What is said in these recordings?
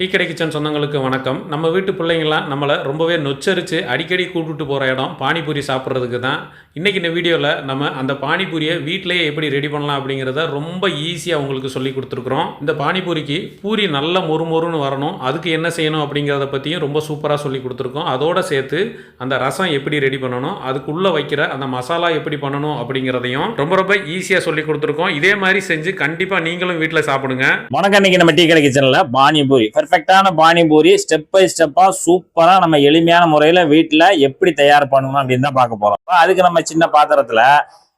Tea கடை kitchen சொந்தங்களுக்கு வணக்கம். நம்ம வீட்டு பிள்ளைங்களாம் நம்மளை ரொம்பவே நொச்சரித்து அடிக்கடி கூப்பிட்டு போகிற இடம் பானிபூரி சாப்பிட்றதுக்கு தான். இன்றைக்கி இந்த வீடியோவில் நம்ம அந்த பானிபூரியை வீட்டிலேயே எப்படி ரெடி பண்ணலாம் அப்படிங்கிறத ரொம்ப ஈஸியாக உங்களுக்கு சொல்லி கொடுத்துருக்குறோம். இந்த பானிபூரிக்கு பூரி நல்ல மொறுமொறுன்னு வரணும். அதுக்கு என்ன செய்யணும் அப்படிங்கிறத பற்றியும் ரொம்ப சூப்பராக சொல்லி கொடுத்துருக்கோம். அதோட சேர்த்து அந்த ரசம் எப்படி ரெடி பண்ணணும் அதுக்குள்ளே வைக்கிற அந்த மசாலா எப்படி பண்ணணும் அப்படிங்கிறதையும் ரொம்ப ரொம்ப ஈஸியாக சொல்லி கொடுத்துருக்கோம். இதே மாதிரி செஞ்சு கண்டிப்பாக நீங்களும் வீட்டில் சாப்பிடுங்க. வணக்கம். இன்றைக்கி நம்ம டீ கடை கிச்சனில் பானிபூரி. பெர்ஃபெக்டான பானிபூரி ஸ்டெப் பை ஸ்டெப்பாக சூப்பராக நம்ம எளிமையான முறையில் வீட்டில் எப்படி தயார் பண்ணணும் அப்படின்னு தான் பார்க்க போகிறோம் அதுக்கு நம்ம சின்ன பாத்திரத்தில்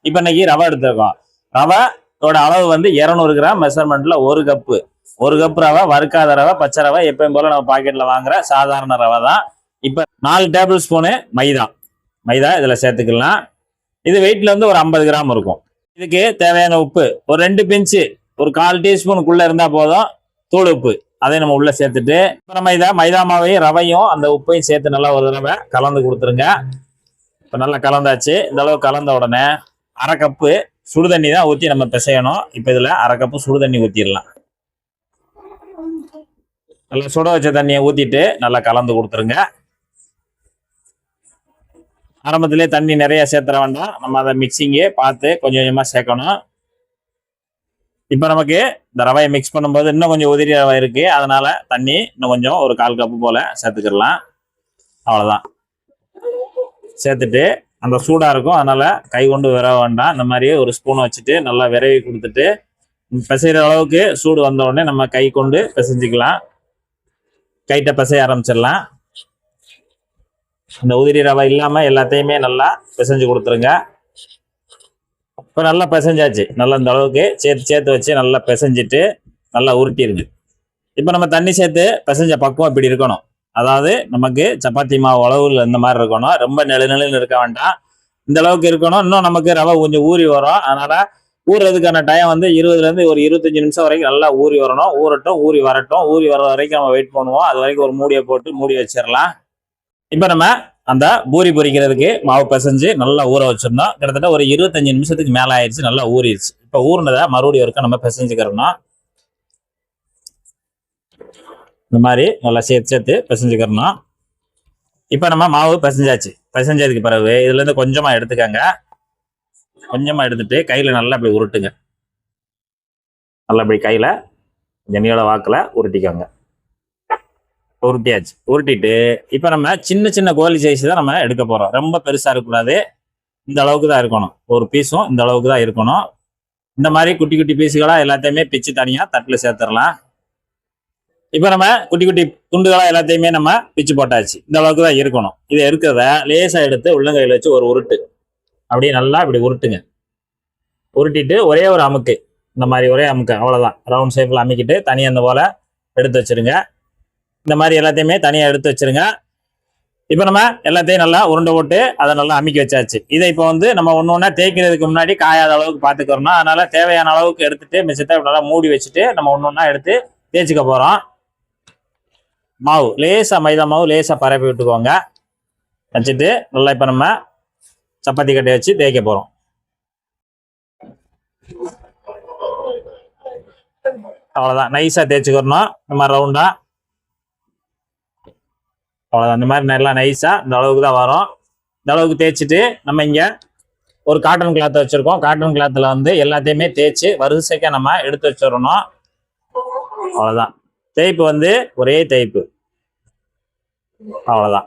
இப்போ இன்னைக்கு ரவை எடுத்திருக்கோம். ரவையோட அளவு வந்து 200 கிராம் மெஷர்மெண்ட்டில் ஒரு கப்பு. ஒரு கப் ரவை வறுக்காத ரவை பச்சை ரவை எப்பயும் போல் நம்ம பாக்கெட்டில் வாங்குற சாதாரண ரவை தான். இப்போ நாலு டேபிள் ஸ்பூனு மைதா. மைதா இதில் சேர்த்துக்கலாம். இது வெயிட்டில் வந்து ஒரு ஐம்பது கிராம் இருக்கும். இதுக்கு தேவையான உப்பு ஒரு ரெண்டு பிஞ்சு ஒரு கால் டீஸ்பூனுக்குள்ளே இருந்தால் போதும். தூள் உப்பு. அதை நம்ம உள்ள சேர்த்துட்டு அப்புறம் மைதா மைதா மாவையும் ரவையும் அந்த உப்பையும் சேர்த்து நல்லா ஒரு தடவை கலந்து கொடுத்துருங்க. இப்போ நல்லா கலந்தாச்சு. இந்த அளவு கலந்த உடனே அரை கப்பு சுடு தண்ணி தான் ஊற்றி நம்ம பிசையணும். இப்போ இதில் அரை கப்பு சுடு தண்ணி ஊற்றிடலாம் நல்லா சுட வச்ச தண்ணியை ஊற்றிட்டு நல்லா கலந்து கொடுத்துருங்க. ஆரம்பத்திலே தண்ணி நிறைய சேர்த்துற வேண்டாம். நம்ம அதை மிக்சிங்கே பார்த்து கொஞ்சம் கொஞ்சமாக சேர்க்கணும். இப்போ நமக்கு இந்த ரவையை மிக்ஸ் பண்ணும்போது இன்னும் கொஞ்சம் உதிரி ரவை இருக்கு. அதனால தண்ணி இன்னும் கொஞ்சம் ஒரு கால் கப்பு போல சேர்த்துக்கிடலாம். அவ்வளோதான் சேர்த்துட்டு அந்த சூடாக இருக்கும். அதனால கை கொண்டு விரவ வேண்டாம். இந்த மாதிரி ஒரு ஸ்பூன் வச்சுட்டு நல்லா விரவி கொடுத்துட்டு பிசைகிற அளவுக்கு சூடு வந்த உடனே நம்ம கை கொண்டு பிசைஞ்சிக்கலாம். கைட்ட பிசைய ஆரம்பிச்சிடலாம். இந்த உதிரி ரவை இல்லாமல் எல்லாத்தையுமே நல்லா பிசைஞ்சு கொடுத்துருங்க. இப்போ நல்லா பிசைஞ்சாச்சு. நல்லா இந்த அளவுக்கு சேர்த்து சேர்த்து வச்சு நல்லா பிசைஞ்சிட்டு நல்லா உருட்டிருங்க இப்போ நம்ம தண்ணி சேர்த்து பிசைஞ்ச பக்குவம் இப்படி இருக்கணும். அதாவது நமக்கு சப்பாத்தி மாவு உழவுல இந்த மாதிரி இருக்கணும். ரொம்ப நெழு இருக்க வேண்டாம். இந்த அளவுக்கு இருக்கணும். இன்னும் நமக்கு ரவை கொஞ்சம் ஊறி வரும். அதனால ஊறுறதுக்கான டைம் வந்து இருபதுலேருந்து ஒரு இருபத்தஞ்சு நிமிஷம் வரைக்கும் நல்லா ஊறி வரணும். ஊறட்டும் ஊறி வரட்டும். ஊறி வர வரைக்கும் நம்ம வெயிட் பண்ணுவோம். அது வரைக்கும் ஒரு மூடியை போட்டு மூடி வச்சிடலாம். இப்போ நம்ம அந்த பூரி பொரிக்கிறதுக்கு மாவு பிசைஞ்சு நல்லா ஊற வச்சிருந்தோம் கிட்டத்தட்ட ஒரு இருபத்தஞ்சு நிமிஷத்துக்கு மேலே ஆயிடுச்சு நல்லா ஊறிடுச்சு. இப்போ ஊறினதை மறுபடியும் ஒருக்கா நம்ம பிசைஞ்சுக்கிறோம் இந்த மாதிரி நல்லா சேர்த்து சேர்த்து பிசைஞ்சுக்கிறணும் இப்போ நம்ம மாவு பிசைஞ்சாச்சு. பிசைஞ்சதுக்கு பிறகு இதுலேருந்து கொஞ்சமாக எடுத்துக்கங்க. கொஞ்சமாக எடுத்துட்டு கையில் நல்லா அப்படி உருட்டுங்க. நல்லா அப்படி கையில் ஜெனியோட வாக்கில் உருட்டிக்கோங்க. உருட்டியாச்சு. உருட்டிட்டு இப்போ நம்ம சின்ன சின்ன கோழி சைஸ் தான் நம்ம எடுக்க போகிறோம் ரொம்ப பெருசாக இருக்கக்கூடாது. இந்த அளவுக்கு தான் இருக்கணும். ஒரு பீஸும் இந்த அளவுக்கு தான் இருக்கணும். இந்த மாதிரி குட்டி குட்டி பீஸுகளாக எல்லாத்தையுமே பிச்சு தனியாக தட்டில் சேர்த்துடலாம். இப்போ நம்ம குட்டி குட்டி துண்டுகளாக எல்லாத்தையுமே நம்ம பிச்சு போட்டாச்சு. இந்த அளவுக்கு தான் இருக்கணும். இதை இருக்கிறத லேசாக எடுத்து உள்ளங்கையில் வச்சு ஒரு உருட்டு. அப்படியே நல்லா இப்படி உருட்டுங்க. உருட்டிட்டு ஒரே ஒரு அமுக்கு. இந்த மாதிரி ஒரே அமுக்கு. அவ்வளோதான் ரவுண்ட் ஷேப்பில் அமுக்கிட்டு தனியாக அந்த போல் எடுத்து வச்சிருங்க. இந்த மாதிரி எல்லாத்தையுமே தனியாக எடுத்து வச்சிருங்க. இப்போ நம்ம எல்லாத்தையும் நல்லா உருண்டை போட்டு அதை நல்லா அமுக்கி வச்சாச்சு. இதை இப்போ வந்து நம்ம ஒன்று ஒன்றா தேய்க்கிறதுக்கு முன்னாடி காயாத அளவுக்கு பார்த்துக்கிறோம் அதனால் தேவையான அளவுக்கு எடுத்துகிட்டு மிச்சத்தை நல்லா மூடி வச்சுட்டு நம்ம ஒன்று ஒன்றா எடுத்து தேய்ச்சிக்க போகிறோம் மாவு லேசாக மைதா மாவு லேசாக பரப்பி விட்டுக்கோங்க. வச்சுட்டு நல்லா இப்போ நம்ம சப்பாத்தி கட்டை வச்சு தேய்க்க போகிறோம் அவ்வளோதான் நைஸாக தேய்ச்சிக்கிறணும். இந்த மாதிரி ரவுண்டாக அவ்வளோ அந்த மாதிரி நல்லா நைஸாக இந்த அளவுக்கு தான் வரும். இந்த அளவுக்கு தேய்ச்சிட்டு நம்ம இங்கே ஒரு காட்டன் கிளாத்தை வச்சுருக்கோம். காட்டன் கிளாத்தில் வந்து எல்லாத்தையுமே தேய்ச்சி வரிசைக்காக நம்ம எடுத்து வச்சிடணும். அவ்வளோதான் தேய்ப்பு வந்து ஒரே தேய்ப்பு. அவ்வளோதான்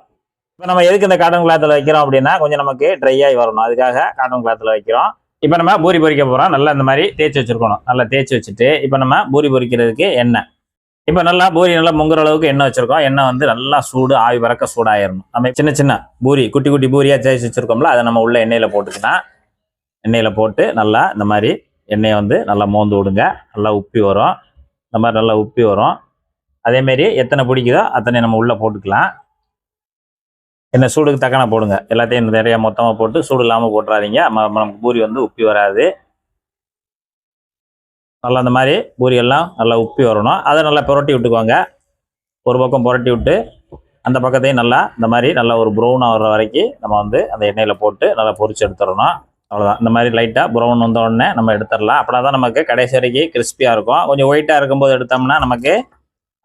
இப்போ நம்ம எதுக்கு இந்த காட்டன் கிளாத்தில் வைக்கிறோம் அப்படின்னா கொஞ்சம் நமக்கு ட்ரை ஆகி வரணும். அதுக்காக காட்டன் கிளாத்தில் வைக்கிறோம். இப்போ நம்ம பூரி பொரிக்க போகிறோம் நல்லா இந்த மாதிரி தேய்ச்சி வச்சுருக்கணும். நல்லா தேய்ச்சி வச்சுட்டு இப்போ நம்ம பூரி பொரிக்கிறதுக்கு எண்ணெய். இப்போ நல்லா பூரி நல்லா முங்குற அளவுக்கு எண்ணெய் வச்சிருக்கோம். எண்ணெய் வந்து நல்லா சூடு ஆவி பறக்க சூடாயிடணும் நம்ம சின்ன சின்ன பூரி குட்டி குட்டி பூரியாக ஜெயிச்சு வச்சிருக்கோம்ல அதை நம்ம உள்ள எண்ணெயில் போட்டுக்கினா எண்ணெயில் போட்டு நல்லா இந்த மாதிரி எண்ணெயை வந்து நல்லா மோந்து விடுங்க. நல்லா உப்பி வரும். இந்த மாதிரி நல்லா உப்பி வரும். அதேமாரி எத்தனை பிடிக்குதோ அத்தனை நம்ம உள்ளே போட்டுக்கலாம். என்ன சூடுக்கு தக்கன போடுங்க. எல்லாத்தையும் நிறைய மொத்தமாக போட்டு சூடு இல்லாமல் போட்டுறாதீங்க. ம- நமக்கு பூரி வந்து உப்பி வராது. நல்லா அந்த மாதிரி பூரியெல்லாம் நல்லா உப்பி வரணும். அதை நல்லா புரட்டி விட்டுக்கோங்க. ஒரு பக்கம் புரட்டி விட்டு அந்த பக்கத்தையும் நல்லா இந்த மாதிரி நல்லா ஒரு ப்ரௌன் ஆகிற வரைக்கும் நம்ம வந்து அந்த எண்ணெயில் போட்டு நல்லா பொரிச்சு எடுத்துடணும். அவ்வளோதான் இந்த மாதிரி லைட்டாக ப்ரௌன் வந்த உடனே நம்ம எடுத்துடலாம். அப்படின்னா தான் நமக்கு கடைசி வரைக்கும் கிறிஸ்பியாக இருக்கும். கொஞ்சம் ஒயிட்டாக இருக்கும்போது எடுத்தோம்னா நமக்கு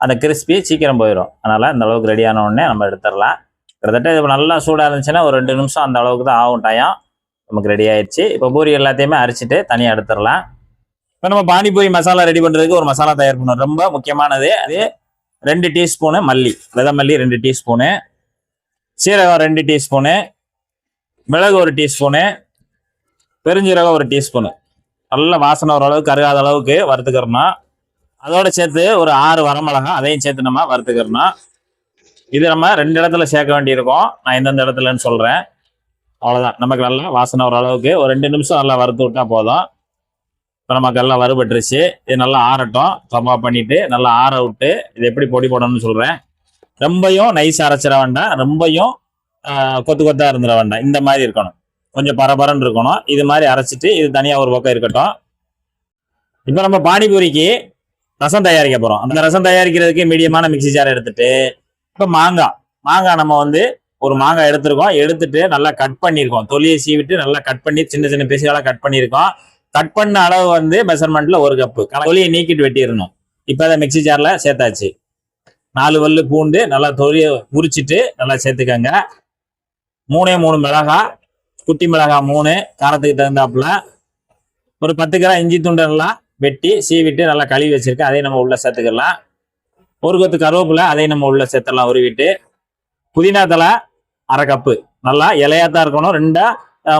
அந்த கிறிஸ்பி சீக்கிரம் போயிடும் அதனால் இந்த அளவுக்கு ரெடியான உடனே நம்ம எடுத்துடலாம். கிட்டத்தட்ட இது நல்லா சூடாக இருந்துச்சுன்னா ஒரு ரெண்டு நிமிஷம் அந்த அளவுக்கு தான் ஆகும் டயம் நமக்கு ரெடி ஆயிடுச்சு இப்போ பூரி எல்லாத்தையுமே அரிச்சிட்டு தனியாக எடுத்துடலாம். இப்போ நம்ம பானிபூரி மசாலா ரெடி பண்ணுறதுக்கு ஒரு மசாலா தயார் பண்ணணும் ரொம்ப முக்கியமானது. அது ரெண்டு டீஸ்பூனு மல்லி. வித மல்லி ரெண்டு டீஸ்பூனு. சீரகம் ரெண்டு டீஸ்பூனு. மிளகு ஒரு டீஸ்பூனு. பெருஞ்சீரகம் ஒரு டீஸ்பூனு. நல்ல வாசனை ஓரளவுக்கு கருகாத அளவுக்கு வறுத்துக்கிறணும் அதோட சேர்த்து ஒரு ஆறு வரமிளகா அதையும் சேர்த்து நம்ம வறுத்துக்கிறணும் இது நம்ம ரெண்டு இடத்துல சேர்க்க வேண்டியிருக்கும். நான் எந்தெந்த இடத்துலன்னு சொல்கிறேன் அவ்வளோதான் நமக்கு நல்லா வாசனை ஓரளவுக்கு ஒரு ரெண்டு நிமிஷம் நல்லா வறுத்து விட்டா போதும். இப்போ நமக்கு எல்லாம் வறுபட்டுருச்சு. இது நல்லா ஆறட்டும். சம்பா பண்ணிட்டு நல்லா ஆற விட்டு இது எப்படி பொடி போடணும்னு சொல்கிறேன் ரொம்பையும் நைஸ் அரைச்சிட வேண்டாம் ரொம்பையும் கொத்து கொத்தாக இருந்துட வேண்டாம் இந்த மாதிரி இருக்கணும். கொஞ்சம் பரபரன்னு இருக்கணும். இது மாதிரி அரைச்சிட்டு இது தனியாக ஒரு பக்கம் இருக்கட்டும். இப்போ நம்ம பானிபூரிக்கு ரசம் தயாரிக்க போகிறோம் அந்த ரசம் தயாரிக்கிறதுக்கு மீடியமான மிக்ஸி ஜார் எடுத்துட்டு இப்போ மாங்காய். மாங்காய் நம்ம வந்து ஒரு மாங்காய் எடுத்திருக்கோம். எடுத்துட்டு நல்லா கட் பண்ணியிருக்கோம் தொலியை சீவிட்டு நல்லா கட் பண்ணி சின்ன சின்ன பீஸுகளாக கட் பண்ணியிருக்கோம் கட் பண்ண அளவு வந்து மெஷர்மெண்ட்ல ஒரு கப்பு தொலியை நீக்கிட்டு வெட்டிடணும். இப்போ அதை மிக்ஸி ஜாரில் சேர்த்தாச்சு. நாலு வல்லு பூண்டு நல்லா தொலியை உரிச்சிட்டு நல்லா சேர்த்துக்கங்க. மூணே மூணு மிளகாய் குட்டி மிளகாய் மூணு காரத்துக்கு தகுந்தாப்புல ஒரு பத்து கிராம் இஞ்சி துண்டு நல்லா வெட்டி சீவிட்டு நல்லா கழுவி வச்சிருக்கேன் அதையும் நம்ம உள்ள சேர்த்துக்கலாம். ஒரு கொத்து கருவேப்பிலை அதையும் நம்ம உள்ள சேர்த்துடலாம் உருவிட்டு. புதினா தலை அரை கப்பு நல்லா இலையா தான் இருக்கணும். ரெண்டா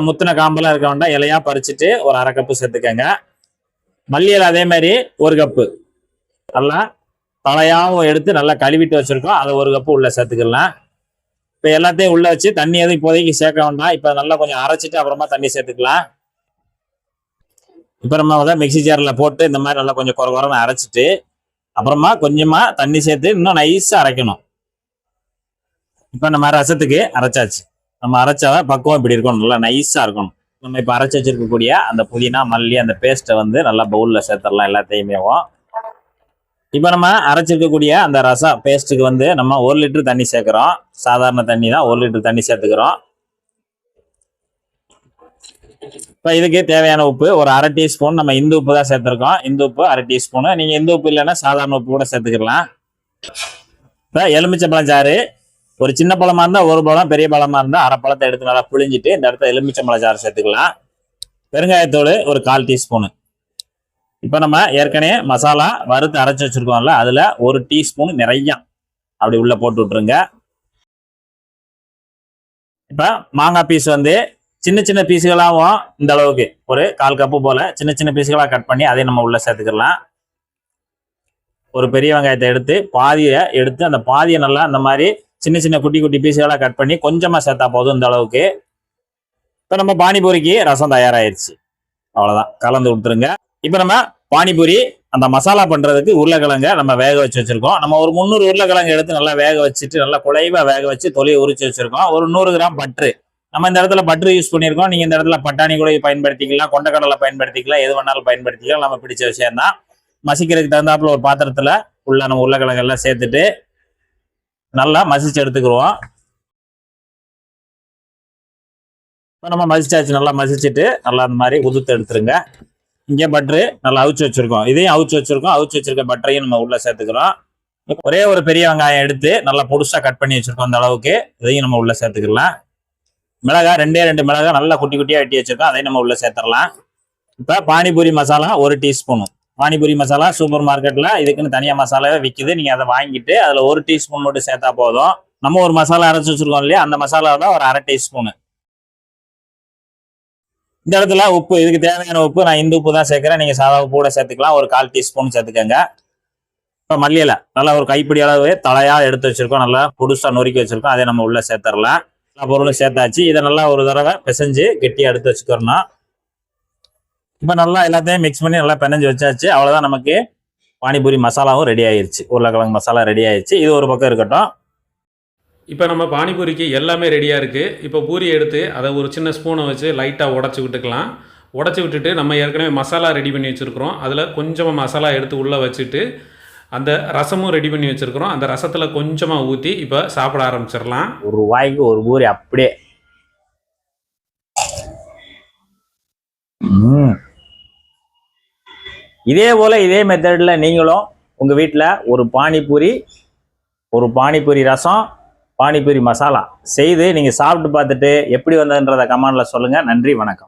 முத்தின காம்பெல்லாம் இருக்க வேண்டாம். இலையா பறிச்சுட்டு ஒரு அரை கப்பு சேர்த்துக்கங்க. மல்லியில் அதே மாதிரி ஒரு கப்பு நல்லா தலையாகவும் எடுத்து நல்லா கழுவிட்டு வச்சுருக்கோம். அதை ஒரு கப்பு உள்ளே சேர்த்துக்கலாம். இப்போ எல்லாத்தையும் உள்ளே வச்சு தண்ணி எதுவும் இப்போதைக்கு சேர்க்க வேண்டாம். இப்போ நல்லா கொஞ்சம் அரைச்சிட்டு அப்புறமா தண்ணி சேர்த்துக்கலாம். இப்போ நம்ம வந்து மிக்ஸி ஜாரில் போட்டு இந்த மாதிரி நல்லா கொஞ்சம் குறை குறைன்னு அரைச்சிட்டு அப்புறமா கொஞ்சமாக தண்ணி சேர்த்து இன்னும் நைஸாக அரைக்கணும். இப்போ நம்ம ரசத்துக்கு அரைச்சாச்சு. நம்ம அரைச்சா பக்குவம் இப்படி இருக்கணும். நல்லா நைஸாக இருக்கணும். நம்ம இப்போ அரைச்சி வச்சிருக்கக்கூடிய அந்த புதினா மல்லி அந்த பேஸ்ட்டை வந்து நல்லா பவுலில் சேர்த்துடலாம் எல்லாத்தையுமே. இப்போ நம்ம அரைச்சிருக்கக்கூடிய அந்த ரசம் பேஸ்ட்டுக்கு வந்து நம்ம ஒரு லிட்டர் தண்ணி சேர்க்குறோம். சாதாரண தண்ணி தான் ஒரு லிட்டர் தண்ணி சேர்த்துக்கிறோம். இப்போ இதுக்கு தேவையான உப்பு ஒரு அரை டீஸ்பூன் நம்ம இந்து உப்பு தான் சேர்த்துருக்கோம். இந்து உப்பு அரை டீஸ்பூனு நீங்கள் இந்து உப்பு இல்லைன்னா சாதாரண உப்பு கூட சேர்த்துக்கலாம். இப்போ எலுமிச்சம்பழம் சாறு ஒரு சின்ன பழமா இருந்தால் ஒரு பழம் பெரிய பழமா இருந்தால் அரை பழத்தை எடுத்து நல்லா புழிஞ்சிட்டு இந்த இடத்துல எலுமிச்சம்பழ சாறு சேர்த்துக்கலாம். பெருங்காயத்தோடு ஒரு கால் டீஸ்பூனு இப்போ நம்ம ஏற்கனவே மசாலா வறுத்து அரைச்சி வச்சிருக்கோம்ல அதில் ஒரு டீஸ்பூன் நிறைய அப்படி உள்ள போட்டு விட்டுருங்க. இப்போ மாங்காய் பீஸ் வந்து சின்ன சின்ன பீஸுகளாகவும் இந்த அளவுக்கு. ஒரு கால் கப்பு போல சின்ன சின்ன பீஸுகளாக கட் பண்ணி அதை நம்ம உள்ள சேர்த்துக்கலாம். ஒரு பெரிய வெங்காயத்தை எடுத்து பாதியை எடுத்து அந்த பாதியை நல்லா அந்த மாதிரி சின்ன சின்ன குட்டி குட்டி பீஸுகளாக கட் பண்ணி கொஞ்சமாக சேர்த்தா போதும் இந்த அளவுக்கு. இப்போ நம்ம பானிபூரிக்கு ரசம் தயாராகிடுச்சு அவ்வளோதான் கலந்து கொடுத்துருங்க. இப்போ நம்ம பானிபூரி அந்த மசாலா பண்ணுறதுக்கு உருளைக்கிழங்க நம்ம வேக வச்சு வச்சிருக்கோம். நம்ம ஒரு முந்நூறு உருளைக்கிழங்கு எடுத்து நல்லா வேக வச்சுட்டு நல்லா குழைவா வேக வச்சு தொலையை உரிச்சு வச்சுருக்கோம். ஒரு நூறு கிராம் பட்ரு நம்ம இந்த இடத்துல பட்ரு யூஸ் பண்ணியிருக்கோம். நீங்கள் இந்த இடத்துல பட்டாணி கூட பயன்படுத்திக்கலாம் கொண்டக்கடலை பயன்படுத்திக்கலாம் எது வேணாலும் பயன்படுத்திக்கலாம். நம்ம பிடிச்ச விஷயம் தான் மசிக்கிறதுக்கு தகுந்தாப்புல ஒரு பாத்திரத்தில் உள்ள நம்ம உருளைக்கிழங்கெல்லாம் சேர்த்துட்டு நல்லா மசிச்சு எடுத்துக்கிடுவோம் இப்போ நம்ம மசிச்சாச்சு நல்லா மசிச்சுட்டு நல்லா அந்த மாதிரி உதுத்து எடுத்துருங்க. இங்கே பட்ரு நல்லா அவிச்சு வச்சுருக்கோம். இதையும் அவிச்சு வச்சுருக்கோம். அவிச்சு வச்சுருக்க பட்டரையும் நம்ம உள்ளே சேர்த்துக்கிறோம். ஒரே ஒரு பெரிய வெங்காயம் எடுத்து நல்லா பொடுசாக கட் பண்ணி வச்சுருக்கோம் அந்த அளவுக்கு. இதையும் நம்ம உள்ளே சேர்த்துக்கலாம். மிளகாய் ரெண்டே ரெண்டு மிளகாய் நல்லா குட்டி குட்டியாக வெட்டி வச்சுருக்கோம். அதையும் நம்ம உள்ளே சேர்த்துடலாம். இப்போ பானிபூரி மசாலா ஒரு டீஸ்பூனும் பானிபூரி மசாலா சூப்பர் மார்க்கெட்டில் இதுக்குன்னு தனியாக மசாலாவே விற்குது நீங்கள் அதை வாங்கிட்டு அதில் ஒரு டீஸ்பூன் மட்டும் சேர்த்தா போதும். நம்ம ஒரு மசாலா அரைச்சி வச்சிருக்கோம் இல்லையா? அந்த மசாலாவில் ஒரு அரை டீஸ்பூனு. இந்த இடத்துல உப்பு இதுக்கு தேவையான உப்பு நான் இந்த உப்பு தான் சேர்க்குறேன். நீங்கள் சாதா உப்பு கூட சேர்த்துக்கலாம். ஒரு கால் டீஸ்பூன் சேர்த்துக்கோங்க. இப்போ மல்லியில் நல்லா ஒரு கைப்பிடி அளவு தலையாக எடுத்து வச்சுருக்கோம். நல்லா புதுசாக நொறுக்கி வச்சுருக்கோம். அதை நம்ம உள்ளே சேர்த்துடலாம் எல்லா பொருளும் சேர்த்தாச்சு. இதை நல்லா ஒரு தடவை பிசைஞ்சு கெட்டியாக எடுத்து வச்சுக்கிறணும். இப்போ நல்லா எல்லாத்தையும் மிக்ஸ் பண்ணி நல்லா பிணைஞ்சு வச்சாச்சு. அவ்வளோதான் நமக்கு பானிபூரி மசாலாவும் ரெடி ஆயிருச்சு. உருளைக்கிழங்கு மசாலா ரெடி ஆயிருச்சு. இது ஒரு பக்கம் இருக்கட்டும். இப்போ நம்ம பானிபூரிக்கு எல்லாமே ரெடியாக இருக்குது இப்போ பூரி எடுத்து அதை ஒரு சின்ன ஸ்பூனை வச்சு லைட்டாக உடச்சி விட்டுக்கலாம். உடச்சி விட்டுட்டு நம்ம ஏற்கனவே மசாலா ரெடி பண்ணி வச்சுருக்கிறோம். அதில் கொஞ்சமாக மசாலா எடுத்து உள்ளே வச்சுட்டு அந்த ரசமும் ரெடி பண்ணி வச்சுருக்கிறோம். அந்த ரசத்தில் கொஞ்சமாக ஊற்றி இப்போ சாப்பிட ஆரம்பிச்சிடலாம். ஒரு வாய்க்கு ஒரு பூரி அப்படியே இதே போல் இதே மெத்தடில் நீங்களும் உங்கள் வீட்டில் ஒரு பானிபூரி ஒரு பானிபூரி ரசம் பானிபூரி மசாலா செய்து நீங்கள் சாப்பிட்டு பார்த்துட்டு எப்படி வந்ததுன்றதை கமெண்டில் சொல்லுங்கள் நன்றி வணக்கம்.